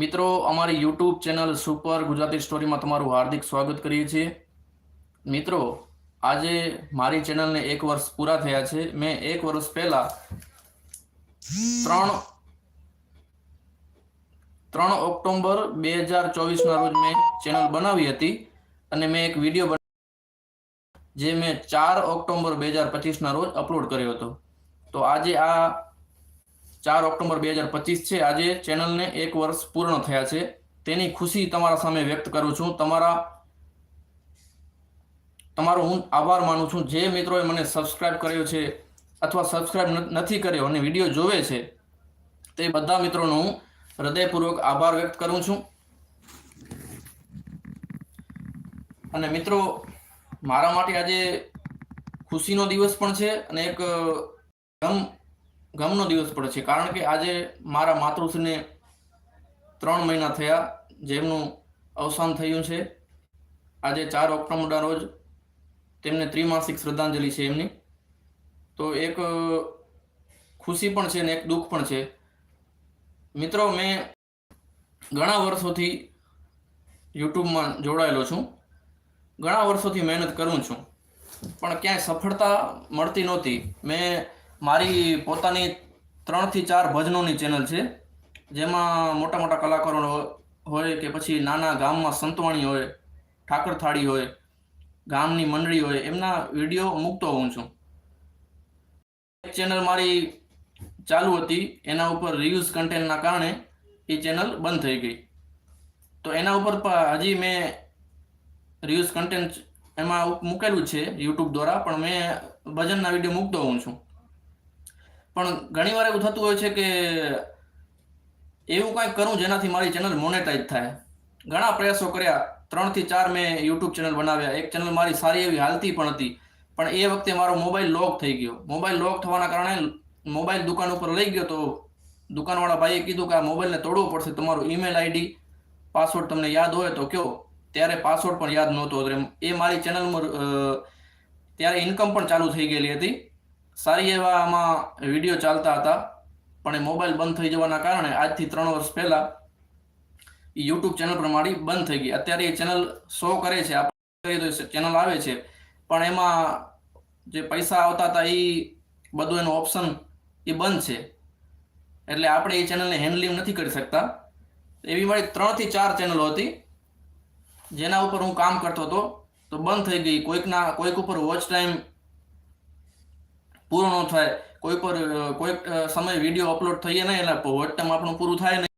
મિત્રો, અમારી YouTube channel super Gujarati સ્ટોરીમાં તમારું હાર્દિક સ્વાગત કરીએ છીએ. મિત્રો, આજે મારી ચેનલને એક વર્ષ પૂરા થયા છે. મેં એક વર્ષ પહેલા ત્રણ ત્રણ ઓક્ટોબર બે હજાર ચોવીસના રોજ મેં ચેનલ બનાવી હતી અને મેં એક વીડિયો જે મેં ચાર ઓક્ટોબર બે હજાર પચીસના રોજ અપલોડ કર્યો હતો. તો આજે આ ચાર ઓક્ટોબર બે હજાર પચીસ છે. આજે ચેનલને એક વર્ષ પૂર્ણ થયા છે. તેની ખુશી તમારા સામે વ્યક્ત કરું છું. તમારા તમારો હું આભાર માનું છું. જે મિત્રોએ મને સબસ્ક્રાઇબ કર્યો છે અથવા સબસ્ક્રાઇબ નથી કર્યો અને વીડિયો જોવે છે, તે બધા મિત્રોનો હું હૃદયપૂર્વક આભાર વ્યક્ત કરું છું. અને મિત્રો, મારા માટે આજે ખુશીનો દિવસ પણ છે અને એક ગમ ગમનો દિવસ પણ છે. કારણ કે આજે મારા માતૃશ્રીને ત્રણ મહિના થયા જેમનું અવસાન થયું છે. આજે ચાર ઓક્ટોબરના રોજ તેમને ત્રિમાસિક શ્રદ્ધાંજલિ છે એમની. તો એક ખુશી પણ છે ને એક દુઃખ પણ છે. મિત્રો, મેં ઘણા વર્ષોથી યુટ્યુબમાં જોડાયેલો છું. ઘણા વર્ષોથી મહેનત કરું છું. પણ ક્યાંય સફળતા મળતી નહોતી. મેં મારી પોતાની ત્રણથી ચાર ભજનોની ચેનલ છે. જેમાં મોટા મોટા કલાકારો હોય કે પછી નાના ગામમાં સંતવાણી હોય, ઠાકર થાળી હોય, ગામની મંડળી હોય, એમના વીડિયો મૂકતો હોઉં છું. એક ચેનલ મારી ચાલુ હતી, એના ઉપર રિવ્યુઝ કન્ટેન્ટના કારણે એ ચેનલ બંધ થઈ ગઈ. તો એના ઉપર હજી મેં રિવ્યુઝ કન્ટેન્ટ એમાં મૂકેલું છે યુટ્યુબ દ્વારા, પણ મેં ભજનના વીડિયો મૂકતો હોઉં છું. પણ ઘણીવાર એવું થતું હોય છે કે એવું કંઈક કરું જેનાથી મારી ચેનલ મોનેટાઈઝ થાય. ઘણા પ્રયાસો કર્યા. ત્રણથી ચાર મેં યુટ્યુબ ચેનલ બનાવ્યા. એક ચેનલ મારી સારી એવી હાલતી પણ હતી. પણ એ વખતે મારો મોબાઈલ લોક થઈ ગયો. મોબાઈલ લોક થવાના કારણે મોબાઈલ દુકાન ઉપર લઈ ગયો તો દુકાનવાળા ભાઈએ કીધું કે આ મોબાઈલને તોડવો પડશે. તમારું ઈમેલ આઈડી પાસવર્ડ તમને યાદ હોય તો કયો. ત્યારે પાસવર્ડ પણ યાદ નહોતો. એ મારી ચેનલમાં ત્યારે ઇન્કમ પણ ચાલુ થઈ ગયેલી હતી. સારી એવા આમાં વીડિયો ચાલતા હતા, પણ એ મોબાઈલ બંધ થઈ જવાના કારણે આજથી ત્રણ વર્ષ પહેલા યુટ્યુબ ચેનલ પ્રમાણે બંધ થઈ ગઈ. અત્યારે એ ચેનલ શો કરે છે આપણે ચેનલ આવે છે, પણ એમાં જે પૈસા આવતા હતા એ બધું એનું ઓપ્શન એ બંધ છે. એટલે આપણે એ ચેનલને હેન્ડલિંગ નથી કરી શકતા. એવી મારી ત્રણથી ચાર ચેનલો હતી, જેના ઉપર હું કામ કરતો હતો, તો બંધ થઈ ગઈ. કોઈકના, કોઈક ઉપર વોચ ટાઈમ પૂરો ન થાય. કોઈ પર કોઈક સમય વીડિયો અપલોડ થઈએ નહીં, એટલે વોચ ટાઈમ આપણું પૂરું થાય નહીં.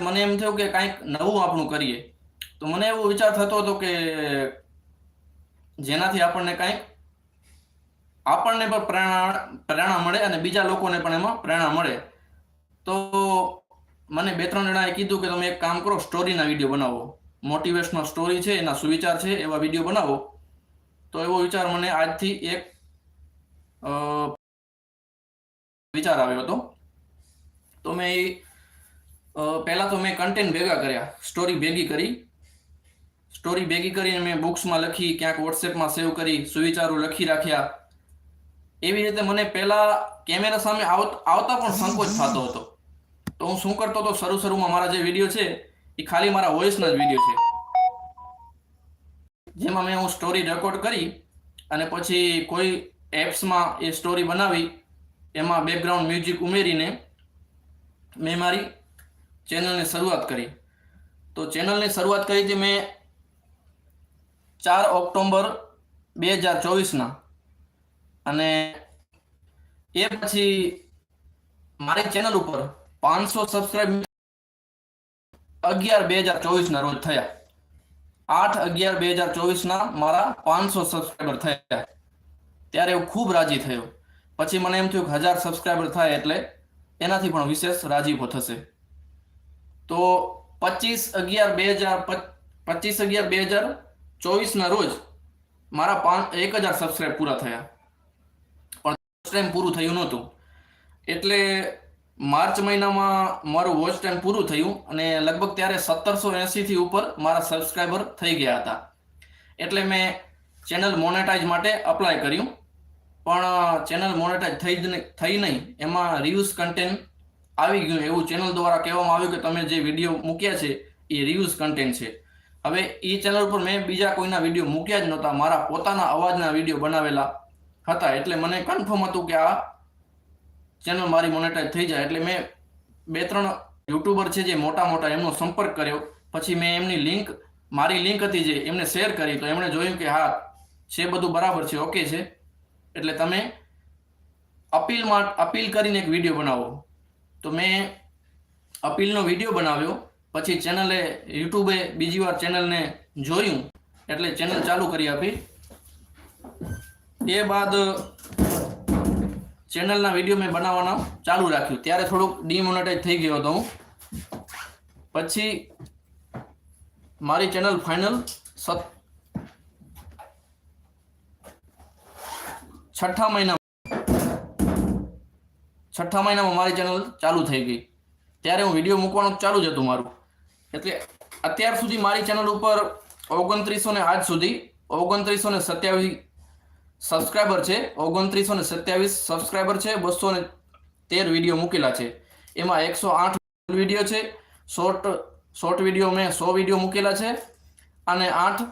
મને એમ થયું કે કાંઈક નવું આપણું કરીએ. તો મને એવો વિચાર થતો હતો કે જેનાથી આપણને કાંઈક આપણને પણ પ્રેરણા પ્રેરણા મળે અને બીજા લોકોને પણ એમાં પ્રેરણા મળે. તો મને બે ત્રણ જણાએ કીધું કે તમે એક કામ કરો, સ્ટોરીના વીડિયો બનાવો. મોટિવેશનલ સ્ટોરી છે, એના સુવિચાર છે, એવા વીડિયો બનાવો. તો એવો વિચાર મને આજથી એક વિચાર આવ્યો હતો. તો મેં એ પહેલાં તો મેં કન્ટેન્ટ ભેગા કર્યા. સ્ટોરી ભેગી કરી. સ્ટોરી ભેગી કરીને મેં બુક્સમાં લખી, ક્યાંક વોટ્સએપમાં સેવ કરી, સુવિચારો લખી રાખ્યા. એવી રીતે મને પહેલાં કેમેરા સામે આવતા પણ સંકોચ થતો હતો. તો હું શું કરતો હતો? શરૂ શરૂમાં મારા જે વીડિયો છે, એ ખાલી મારા વોઇસના જ વીડિયો છે. જેમાં મેં હું સ્ટોરી રેકોર્ડ કરી અને પછી કોઈ એપ્સમાં એ સ્ટોરી બનાવી, એમાં બેકગ્રાઉન્ડ મ્યુઝિક ઉમેરીને મેં મારી ચેનલની શરૂઆત કરી. તો ચેનલની શરૂઆત કરી હતી મેં ચાર ઓક્ટોબર બે હજાર ચોવીસના. અને એ પછી મારી ચેનલ ઉપર પાંચસો સબસ્ક્રાઈબ અગિયાર બે હજાર ચોવીસના રોજ થયા. આઠ અગિયાર બે હજાર ચોવીસના મારા પાંચસો સબસ્ક્રાઈબર થયા. ત્યારે હું ખૂબ રાજી થયો. પછી મને એમ થયું કે હજાર સબસ્ક્રાઈબર થાય એટલે એનાથી પણ વિશેષ રાજીપો થશે. તો પચીસ અગિયાર બે હજાર પચીસ અગિયાર બે હજાર ચોવીસના રોજ મારા પાંચ એક હજાર સબસ્ક્રાઈબ પૂરા થયા. પણ ટાઈમ પૂરું થયું નહોતું. એટલે માર્ચ મહિનામાં મારું વોચ ટાઈમ પૂરું થયું અને લગભગ ત્યારે સત્તરસો એંસીથી ઉપર મારા સબસ્ક્રાઈબર થઈ ગયા હતા. એટલે મેં ચેનલ મોનેટાઈઝ માટે અપ્લાય કર્યું. પણ ચેનલ મોનેટાઈઝ થઈ જ નહીં, થઈ નહીં. એમાં રિવ્યુઝ કન્ટેન્ટ આવી ગયું એવું ચેનલ દ્વારા કહેવામાં આવ્યું કે તમે જે વીડિયો મૂક્યા છે, એ રિવ્યુઝ કન્ટેન્ટ છે. હવે એ ચેનલ ઉપર મેં બીજા કોઈના વીડિયો મૂક્યા જ નહોતા. મારા પોતાના અવાજના વીડિયો બનાવેલા હતા. એટલે મને કન્ફર્મ હતું કે આ ચેનલ મારી મોનેટાઈઝ થઈ જાય. એટલે મેં બે ત્રણ યુટ્યુબર છે જે મોટા મોટા એમનો સંપર્ક કર્યો. પછી મેં એમની લિંક મારી લિંક હતી જે એમને શેર કરી. તો એમણે જોયું કે હા, છે બધું બરાબર છે ઓકે છે. એટલે તમે અપીલમાં અપીલ કરીને એક વીડિયો બનાવો. તો મેં અપીલનો વીડિયો બનાવ્યો, પછી ચેનલે, યુટ્યુબે બીજી વાર ચેનલને જોયું, એટલે ચેનલ ચાલુ કરી આપી. એ બાદ ચેનલના વીડિયો મેં બનાવવાના ચાલુ રાખ્યું. ત્યારે થોડુંક ડિમોનેટાઈઝ થઈ ગયો હતો હું. પછી મારી ચેનલ ફાઇનલ સત છઠ્ઠા મહિના છઠ્ઠા મહિનામાં મારી ચેનલ ચાલુ થઈ ગઈ. ત્યારે હું વીડિયો મૂકવાનું ચાલુ જ હતું મારું. એટલે અત્યાર સુધી મારી ચેનલ ઉપર ઓગણત્રીસો ને આજ સુધી ઓગણત્રીસો ને સત્યાવીસ સબસ્ક્રાઈબર છે, ઓગણત્રીસો ને સત્યાવીસ સબસ્ક્રાઈબર છે, બસો ને તેર વીડિયો મૂકેલા છે. એમાં એકસો આઠ વીડિયો છે શોર્ટ શોર્ટ વીડિયો મેં સો વીડિયો મૂકેલા છે અને આઠ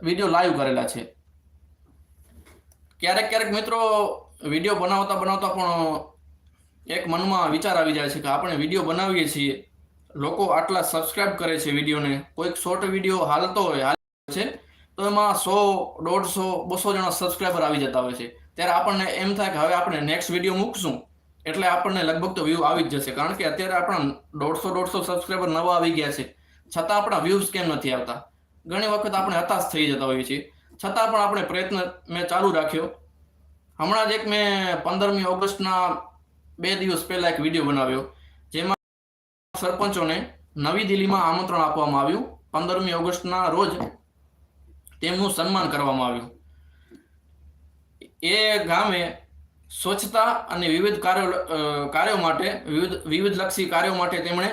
વીડિયો લાઈવ કરેલા છે. ક્યારેક ક્યારેક મિત્રો વીડિયો બનાવતા બનાવતા પણ એક મનમાં વિચાર આવી જાય છે કે આપણે વીડિયો બનાવીએ છીએ. લોકો આટલા સબસ્ક્રાઇબ કરે છે વિડીયોને કોઈક શોર્ટ વીડિયો હાલતો હોય, હાલ છે, તો એમાં સો, દોઢસો, બસો જણા સબસ્ક્રાઈબર આવી જતા હોય છે. ત્યારે આપણને એમ થાય કે હવે આપણે નેક્સ્ટ વીડિયો મૂકશું. એટલે આપણને લગભગ તો વ્યૂ આવી જ જશે. કારણ કે અત્યારે આપણા દોઢસો દોઢસો સબસ્ક્રાઈબર નવા આવી ગયા છે. છતાં આપણા વ્યૂઝ કેમ નથી આવતા? ઘણી વખત આપણે હતાશ થઈ જતા હોઈએ છીએ. છતાં પણ આપણે પ્રયત્ન મેં ચાલુ રાખ્યો. હમણાં જ એક મેં પંદરમી ઓગસ્ટના બે દિવસ પહેલા એક વીડિયો બનાવ્યો, જેમાં સરપંચોને નવી દિલ્હીમાં આમંત્રણ આપવામાં આવ્યું. પંદરમી ઓગસ્ટના રોજ તેમનું સન્માન કરવામાં આવ્યું. એ ગામે સ્વચ્છતા અને વિવિધ કાર્યો કાર્યો માટે, વિવિધ, વિવિધલક્ષી કાર્યો માટે તેમણે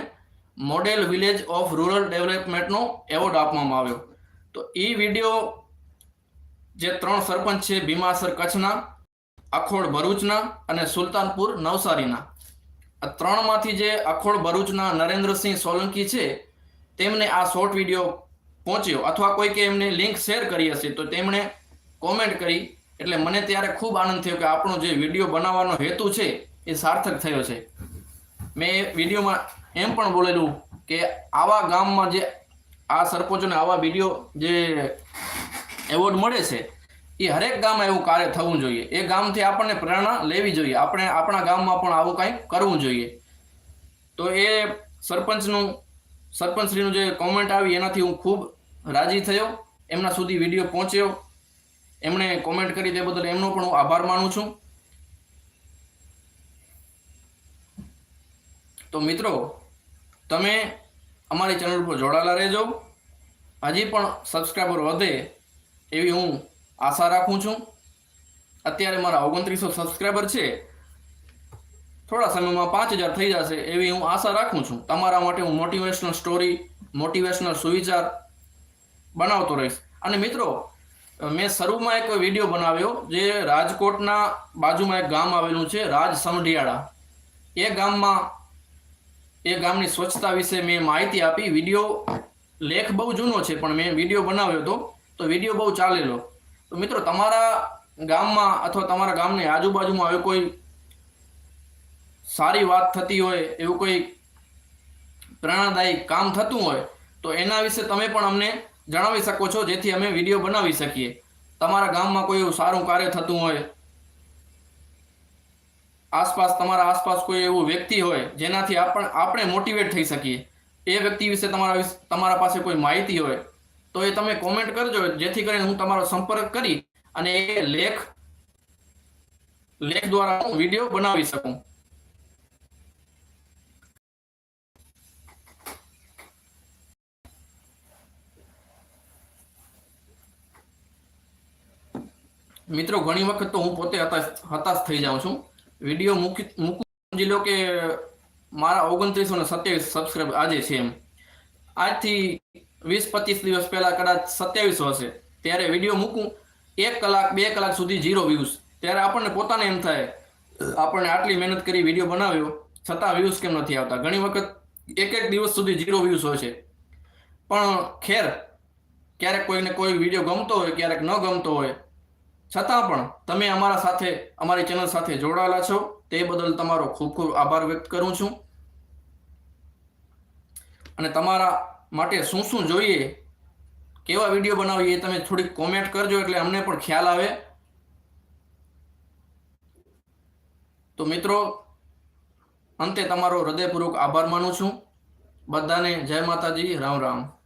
મોડેલ વિલેજ ઓફ રૂરલ ડેવલપમેન્ટનો એવોર્ડ આપવામાં આવ્યો. તો એ વીડિયો જે ત્રણ સરપંચ છે, ભીમાસર કચ્છના, અખોડ ભરૂચના અને સુલતાનપુર નવસારીના. આ ત્રણમાંથી જે અખોડ ભરૂચના નરેન્દ્રસિંહ સોલંકી છે, તેમને આ શોર્ટ વીડિયો પહોંચ્યો. અથવા કોઈકે એમને લિંક શેર કરી હશે, તો તેમણે કોમેન્ટ કરી. એટલે મને ત્યારે ખૂબ આનંદ થયો કે આપણો જે વીડિયો બનાવવાનો હેતુ છે, એ સાર્થક થયો છે. મેં વિડીયોમાં એમ પણ બોલેલું કે આવા ગામમાં જે આ સરપંચોને આવા વીડિયો જે એવોર્ડ મળે છે, એ હરેક ગામમાં એવું કાર્ય થવું જોઈએ. એ ગામથી આપણને પ્રેરણા લેવી જોઈએ. આપણે આપણા ગામમાં પણ આવું કંઈક કરવું જોઈએ. તો એ સરપંચનું, સરપંચશ્રીનું જે કોમેન્ટ આવી, એનાથી હું ખૂબ રાજી થયો. એમના સુધી વીડિયો પહોંચ્યો. એમણે કોમેન્ટ કરી તે બદલ એમનો પણ હું આભાર માનું છું. તો મિત્રો, તમે અમારી ચેનલ પર જોડાયેલા રહેજો. હજી પણ સબસ્ક્રાઈબર વધે એવી હું આશા રાખું છું. અત્યારે મારા ઓગણત્રીસો સબસ્ક્રાઈબર છે. થોડા સમયમાં પાંચ હજાર થઈ જશે એવી હું આશા રાખું છું. તમારા માટે હું મોટિવેશનલ સ્ટોરી મોટિવેશનલ સુવિચાર બનાવતો રહીશ. અને મિત્રો, મેં શરૂમાં એક વીડિયો બનાવ્યો જે રાજકોટના બાજુમાં એક ગામ આવેલું છે, રાજ સમઢિયાળા. એ ગામમાં, એ ગામની સ્વચ્છતા વિશે મેં માહિતી આપી. વીડિયો લેખ બહુ જૂનો છે, પણ મેં વીડિયો બનાવ્યો હતો. તો વીડિયો બહુ ચાલેલો. તો મિત્રો, તમારા ગામમાં અથવા તમારા ગામની આજુબાજુમાં હવે કોઈ સારી વાત થતી હોય, એવું કોઈ પ્રેરણાદાયી કામ થતું હોય, તો એના વિશે તમે પણ અમને જણાવી શકો છો, જેથી અમે વીડિયો બનાવી શકીએ. તમારા ગામમાં કોઈ એવું સારું કાર્ય થતું હોય, આસપાસ, તમારા આસપાસ કોઈ એવું વ્યક્તિ હોય, જેનાથી આપણે આપણે મોટિવેટ થઈ શકીએ. એ વ્યક્તિ વિશે તમારા તમારા પાસે કોઈ માહિતી હોય તો એ તમે કોમેન્ટ કરજો, જેથી કરીને હું તમારો સંપર્ક કરી અને એ લેખ લેખ દ્વારા હું વીડિયો બનાવી શકું. મિત્રો, ઘણી વખત તો હું પોતે હતાશ હતાશ થઈ જાઉં છું. વીડિયો મૂકી, મૂકું, સમજી લો કે મારા ઓગણત્રીસો ને સત્યાવીસ સબસ્ક્રાઈબ આજે છે એમ. આજથી વીસ પચીસ દિવસ પહેલાં કદાચ સત્યાવીસો હશે. ત્યારે વીડિયો મૂકું, એક કલાક, બે કલાક સુધી ઝીરો વ્યૂઝ ત્યારે આપણને પોતાને એમ થાય, આપણને આટલી મહેનત કરી વીડિયો બનાવ્યો, છતાં વ્યૂઝ કેમ નથી આવતા? ઘણી વખત એક એક દિવસ સુધી ઝીરો વ્યૂઝ હોય છે. પણ ખેર, ક્યારેક કોઈને કોઈ વીડિયો ગમતો હોય, ક્યારેક ન ગમતો હોય, છતાં પણ તમે અમારા સાથે, અમારી ચેનલ સાથે જોડાયેલા છો. તે બદલ તમારો ખૂબ ખૂબ આભાર વ્યક્ત કરું છું. અને તમારા માટે શું શું જોઈએ? કેવા વીડિયો બનાવીએ? એ તમે થોડીક કોમેન્ટ કરજો, એટલે અમને પણ ખ્યાલ આવે. તો મિત્રો, અંતે તમારો હૃદયપૂર્વક આભાર માનું છું. બધાને જય માતાજી, રામ રામ.